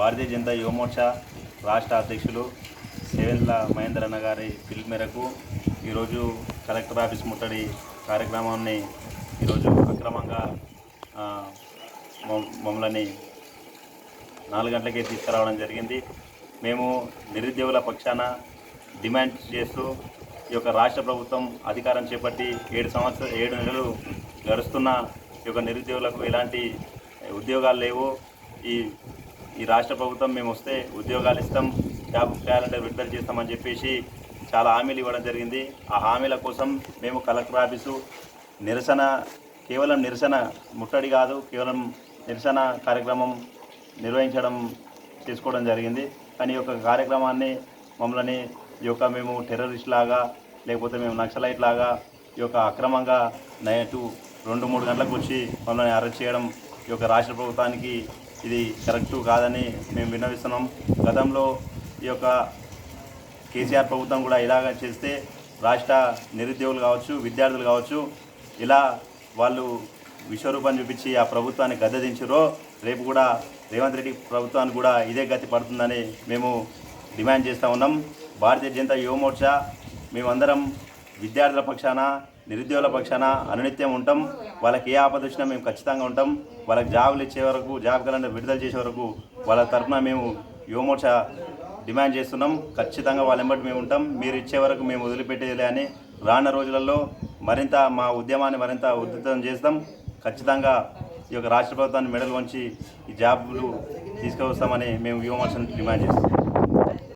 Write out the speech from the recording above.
భారతీయ జనతా యువమోర్చా రాష్ట్ర అధ్యక్షులు సేవెంద్ల మహేందర్ అన్న గారి పిలుపు మేరకు ఈరోజు కలెక్టర్ ఆఫీస్ ముట్టడి కార్యక్రమాన్ని ఈరోజు అక్రమంగా మమ్మల్ని నాలుగు గంటలకే తీసుకురావడం జరిగింది. మేము నిరుద్యోగుల పక్షాన డిమాండ్ చేస్తూ ఈ యొక్క రాష్ట్ర ప్రభుత్వం అధికారం చేపట్టి ఏడు సంవత్సరాలు ఏడు నెలలు గడుస్తున్న ఈ యొక్క నిరుద్యోగులకు ఎలాంటి ఉద్యోగాలు లేవు. ఈ ఈ రాష్ట్ర ప్రభుత్వం మేము వస్తే ఉద్యోగాలు ఇస్తాం జాబ్ క్యాలెండర్ విడుదల చేస్తామని చెప్పేసి చాలా హామీలు ఇవ్వడం జరిగింది. ఆ హామీల కోసం మేము కలెక్టర్ ఆఫీసు నిరసన కేవలం నిరసన ముట్టడి కాదు కేవలం నిరసన కార్యక్రమం నిర్వహించడం చేసుకోవడం జరిగింది. కానీ ఈ యొక్క కార్యక్రమాన్ని మమ్మల్ని ఈ యొక్క మేము టెర్రరిస్ట్ లాగా లేకపోతే మేము నక్సలైట్ లాగా ఈ యొక్క అక్రమంగా నైటు రెండు మూడు గంటలకు వచ్చి మమ్మల్ని అరెస్ట్ చేయడం ఈ యొక్క రాష్ట్ర ప్రభుత్వానికి ఇది కరెక్టు కాదని మేము విన్నవిస్తున్నాం. గతంలో ఈ యొక్క కేసీఆర్ ప్రభుత్వం కూడా ఇలాగ చేస్తే రాష్ట్ర నిరుద్యోగులు కావచ్చు విద్యార్థులు కావచ్చు ఇలా వాళ్ళు విశ్వరూపం చూపించి ఆ ప్రభుత్వాన్ని గద్దదించరో రేపు కూడా రేవంత్ రెడ్డి ప్రభుత్వానికి కూడా ఇదే గతి పడుతుందని మేము డిమాండ్ చేస్తూ ఉన్నాం. భారతీయ జనతా యువమోర్చా మేమందరం విద్యార్థుల పక్షాన నిరుద్యోగుల పక్షాన అనునిత్యం ఉంటాం. వాళ్ళకి ఏ ఆపద వచ్చినా మేము ఖచ్చితంగా ఉంటాం. వాళ్ళకి జాబులు ఇచ్చే వరకు జాబ్ క్యాలెండర్ విడుదల చేసే వరకు వాళ్ళ తరఫున మేము యువమోర్చ డిమాండ్ చేస్తున్నాం. ఖచ్చితంగా వాళ్ళ వెంబడి మేము ఉంటాం. మీరు ఇచ్చే వరకు మేము వదిలిపెట్టేదిలే అని రానున్న రోజులలో మరింత మా ఉద్యమాన్ని మరింత ఉద్ధృతం చేస్తాం. ఖచ్చితంగా ఈ యొక్క రాష్ట్ర ప్రభుత్వాన్ని మెడల్ వంచి ఈ జాబులు తీసుకువస్తామని మేము యువమోర్చని డిమాండ్ చేస్తాం